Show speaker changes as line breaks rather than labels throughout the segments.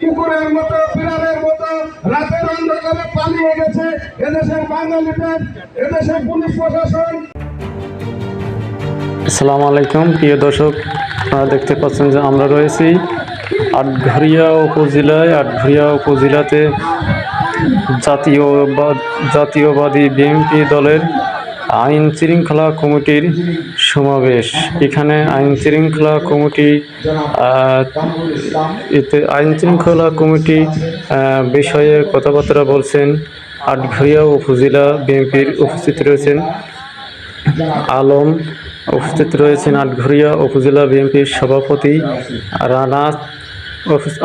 কুকুরের মতো মতো রাতের অন্ধকারে পালিয়ে গেছে এদেশের বাঙালিদের এদেশের পুলিশ প্রশাসন।
আসসালামু আলাইকুম, প্রিয় দর্শক দেখতে পাচ্ছেন যে আমরা রয়েছি আটঘরিয়া উপজেলায়। আটঘরিয়া উপজেলাতে জাতীয় জাতীয়বাদী বিএনপি দলের আইন শৃঙ্খলা কমিটির সমাবেশ। এখানে আইন শৃঙ্খলা কমিটি এতে আইন শৃঙ্খলা কমিটি বিষয়ে কথাবার্তা বলছেন আটঘরিয়া উপজেলা বিএনপির উপস্থিত রয়েছেন আলম, উপস্থিত রয়েছেন আটঘরিয়া উপজেলা বিএনপির সভাপতি রানা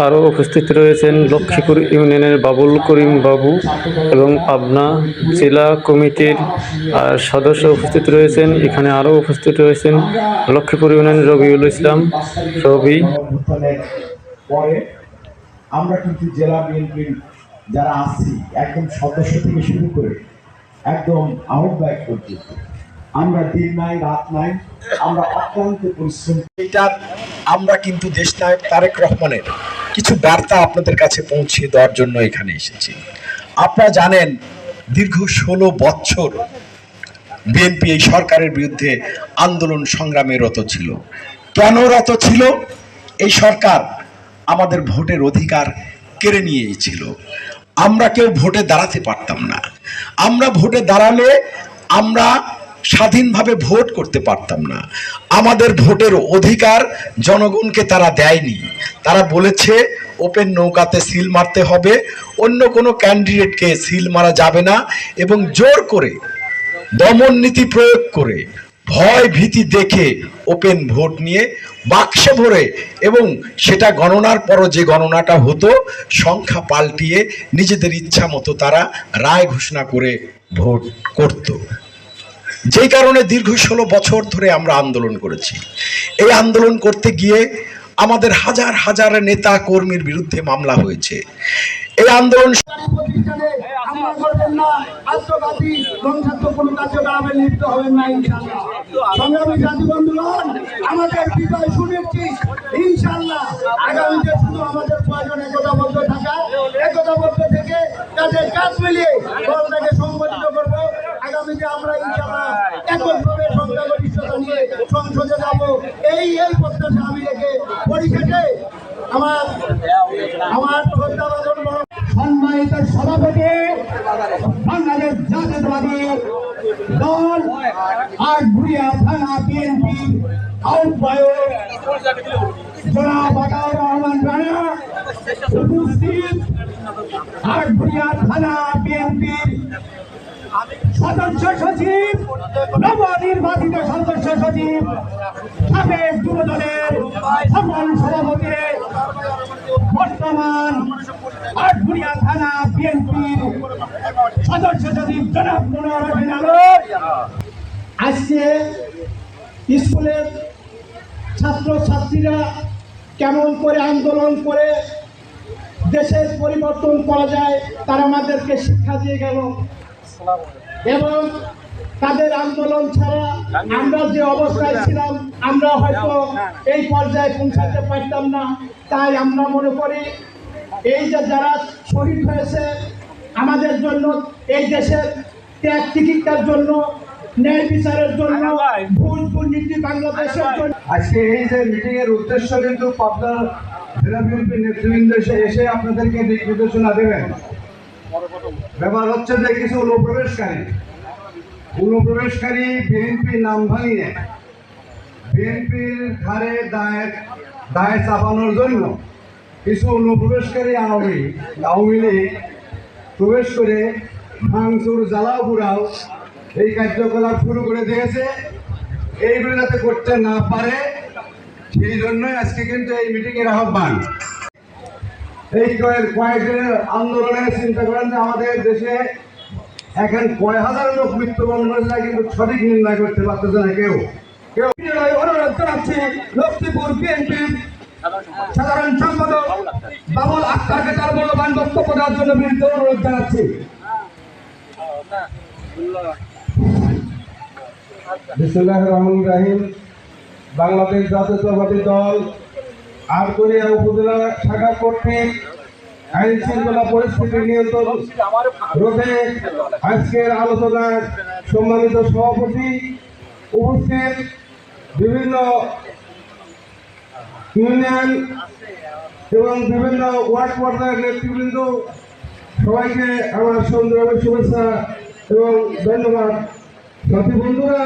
আরও উপস্থিত রয়েছেন লক্ষ্মীপুর ইউনিয়নের বাবুল করিম বাবু এবং পাবনা জেলা কমিটির সদস্য উপস্থিত রয়েছেন। এখানে আরও উপস্থিত রয়েছেন লক্ষ্মীপুর ইউনিয়ন রবিউল ইসলাম রবি।
আমরা কিন্তু জেলা বিএনপির যারা আছি একদম সদস্য থেকে শুরু করে একদম আহ্বায়ক পর্যন্ত আমরা দিন নাই রাত নাই আমরা অক্লান্ত পরিশ্রম এটার আমরা কিন্তু দেশনায়ক তারেক রহমানের কিছু বার্তা আপনাদের কাছে পৌঁছে দেওয়ার জন্য এখানে এসেছি। আপনারা জানেন, দীর্ঘ ষোলো বছর বিএনপি এই সরকারের বিরুদ্ধে আন্দোলন সংগ্রামে রত ছিল। কেন রত ছিল? এই সরকার আমাদের ভোটের অধিকার কেড়ে নিয়েছিল। আমরা কেউ ভোটে দাঁড়াতে পারতাম না। আমরা ভোটে দাঁড়ালে আমরা স্বাধীনভাবে ভোট করতে পারতাম না। আমাদের ভোটের অধিকার জনগণকে তারা দেয়নি। তারা বলেছে, ওপেন নৌকাতে সিল মারতে হবে, অন্য কোনো ক্যান্ডিডেটকে সিল মারা যাবে না। এবং জোর করে দমন নীতি প্রয়োগ করে ভয় ভীতি দেখে ওপেন ভোট নিয়ে বাক্সে ভরে এবং সেটা গণনার পরও যে গণনাটা হতো, সংখ্যা পাল্টিয়ে নিজেদের ইচ্ছা মতো তারা রায় ঘোষণা করে ভোট করত। যেই কারণে দীর্ঘ ষোলো বছর ধরে আমরা আন্দোলন করেছি। এই আন্দোলন করতে গিয়ে আমাদের হাজার হাজার নেতা কর্মীর বিরুদ্ধে মামলা হয়েছে। এই আন্দোলন
প্রতিষ্ঠানে আমরা করবেন না এই এই প্রত্যাশা আমি রেখে পরিশেষে আমার আমার সম্মানিত সভাপতি, বাংলাদেশ জাতীয়তাবাদী দল আর ভুইয়া থানা বিএনপি আহ্বায়ক জনাব রহমান রানা উপস্থিত। আর ভুইয়া থানা সদস্য সচিব, নবনির্বাচিত সদস্য সচিব, সাবেক যুবদলের সকল সভাপতি, বর্তমান আটঘুরিয়া থানা বিএনপির সদস্য সচিব জনাব মনোহর হোসেন আজকে স্কুলের ছাত্র ছাত্রীরা কেমন করে আন্দোলন করে দেশের পরিবর্তন করা যায়, তারা আমাদেরকে শিক্ষা দিয়ে গেল। এবং তাদের আন্দোলন ছাড়া আমরা যে অবস্থায় ছিলাম, আমরা হয়তো এই পর্যায়ে পৌঁছাতে পারতাম না। তাই আমরা মনে করি, এই যে যারা শহীদ হয়েছে, আমাদের জন্য, এই দেশের ত্যাগ টিকিটার জন্য, ন্যায় বিচারের জন্য, ভুল দুর্নীতি বাংলাদেশের জন্য
আজকে এই যে মিটিং এর উদ্দেশ্য কিন্তু পাবনা জেলা নেতৃবৃন্দ এসে আপনাদেরকে দিক নির্দেশনা দেবেন। ব্যাপার হচ্ছে যে কিছু অনুপ্রবেশকারী অনুপ্রবেশকারী বিএনপি নাম ভাঙিয়ে বিএনপির ধারে দায় দায় চাপানোর জন্য কিছু অনুপ্রবেশকারী আওয়ামী আওয়ামী লীগ প্রবেশ করে ভাঙচুর, জ্বালাও পুরাও এই কার্যকলাপ শুরু করে দিয়েছে। এইগুলো যাতে করতে না পারে, সেই জন্যই আজকে কিন্তু এই মিটিংয়ের আহ্বান। এই কয়েক কয়েকদিনের আন্দোলনে চিন্তা করেন যে আমাদের দেশে এখন কয় হাজার লোক মৃত্যুবরণ করেছে কিন্তু সঠিক নির্ণয় করতে পারতেছে না কেউ। কেউ
অনুরোধ জানাচ্ছি, লক্ষ্মীপুর বিএনপির সাধারণ সম্পাদক বাবুল আক্তারকে তার মূল্যবান বক্তব্য দেওয়ার জন্য বিনীত অনুরোধ জানাচ্ছি।
রহমান রাহিম, বাংলাদেশ জাতীয়তাবাদী দল আরকুরিয়া উপজেলা শাখা কর্তৃক আইন শৃঙ্খলা পরিস্থিতি নিয়ন্ত্রণ রোধে আজকের আলোচনার সম্মানিত সভাপতি উপস্থিত বিভিন্ন ইউনিয়ন এবং বিভিন্ন ওয়ার্ড পর্যায়ের নেতৃবৃন্দ, সবাইকে আমার সুন্দরভাবে শুভেচ্ছা এবং ধন্যবাদ। সাথী বন্ধুরা,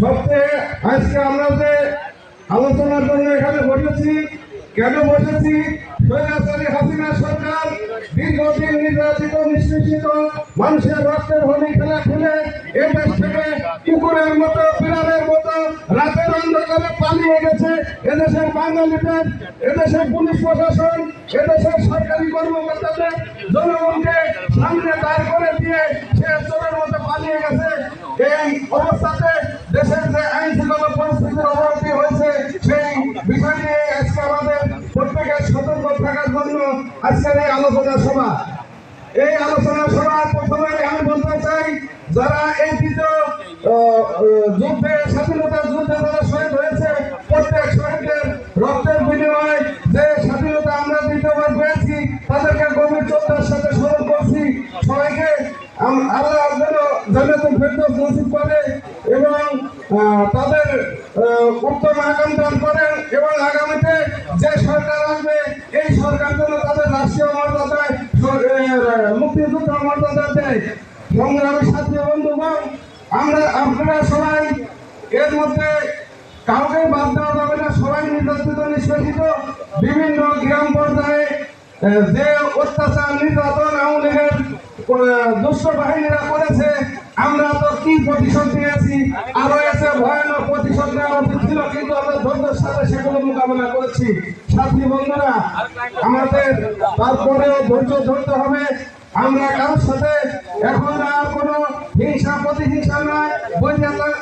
সবচেয়ে আজকে আমরা যে আলোচনার জন্য এখানে বসেছি। কেন বসেছি? সরকার মানুষের দেশ থেকে মতো, বিড়ালের মতো পালিয়ে গেছে। এদেশের পুলিশ প্রশাসন সরকারি জনগণকে সামনে দাঁড় করে দিয়ে সে পালিয়ে গেছে। এই দেশের যে আইন শৃঙ্খলা পরিস্থিতির অবনতি হয়েছে সেই বিষয় নিয়ে আজকে আমাদের প্রত্যেকের সতর্ক থাকার জন্য আজকের এই আলোচনা সভা। এই আলোচনা সভা প্রথমে আমি বলতে চাই, যারা এই দ্বিতীয় যুদ্ধে স্বাধীনতার যুদ্ধে যারা শহীদ হয়েছে, প্রত্যেক শহীদের রক্তের বিনিময়ে যে স্বাধীনতা আমরা দ্বিতীয়বার পেয়েছি, তাদেরকে গভীর শ্রদ্ধার সাথে স্মরণ করছি। সবাইকে আল্লাহ মর্যাদা দেয় সংগ্রামী বন্ধুগণ, আমরা আপনারা সবাই এর মধ্যে কাউকে বাদ দেওয়া যাবে না, সবাই নির্বাচিত নিষ্কাশিত বিভিন্ন গ্রাম পর্যায়ে যে অত্যাচার, নির্যাতন আওয়ামী লীগের বাহিনীরা করেছে, আমরা তো কি প্রতিশোধ দিয়েছি আরও এসে ভয়ানক প্রতিশোধ নেওয়া উচিত ছিল, কিন্তু আমরা ধৈর্যের সাথে সেগুলো মোকাবেলা করেছি। সাথী বন্ধুরা, আমাদের তারপরেও ধৈর্য ধরতে হবে। আমরা কারোর সাথে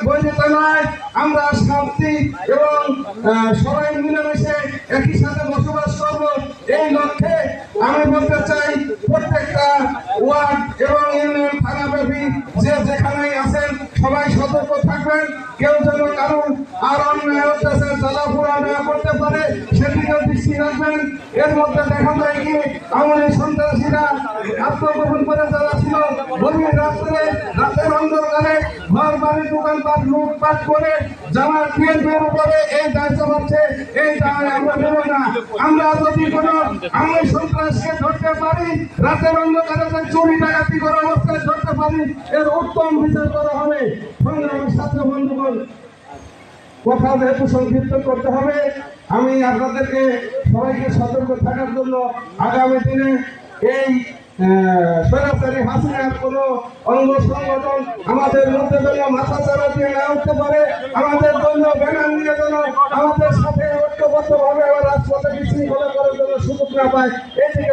বৈধতা নয়, আমরা শান্তি এবং সবাই মিলেমিশে একই সাথে বসবাস করব। এই লক্ষ্যে আমি বলতে চাই, প্রত্যেকটা ওয়ার্ড কেউ যেন কারণ আর অন্যায় অত্যাচার জ্বালাপোড়া না করতে পারে সেদিকে দৃষ্টি রাখবেন, এর মধ্যে দেখা যায় কি, আমাদের সন্ত্রাসীরা আত্মগোপন করে যারা ছিল গভীর রাত্রে, রাতের অন্ধকারে ঘর, বাড়ি, দোকানপাট, লুটপাট করে জামার বিএনপির উপরে এই দায় চালাচ্ছে এই দায় আমরা নেব না। আমরা যদি কোনো আমি সন্ত্রাসকে ধরতে পারি, রাতের অন্ধকারে যে চুরি ডাকাতি করা অবস্থায় ধরতে পারি, এর উত্তম বিচার করা হবে। সংগ্রামের ছাত্র বন্ধুগণ কথা যেহেতু সংক্ষিপ্ত করতে হবে, আমি আপনাদেরকে সবাইকে সতর্ক থাকার জন্য আগামী দিনে এই স্বৈরাচারী হাসিনার কোন অঙ্গ সংগঠন আমাদের মধ্যে যেন মাথা চারা দিয়ে না উঠতে পারে, আমাদের জন্য ব্যানার নিয়ে যেন আমাদের সাথে ঐক্যবদ্ধভাবে আবার রাজপথে বিশৃঙ্খলা করার জন্য সুযোগ না পায় এই দিকে সবাইকে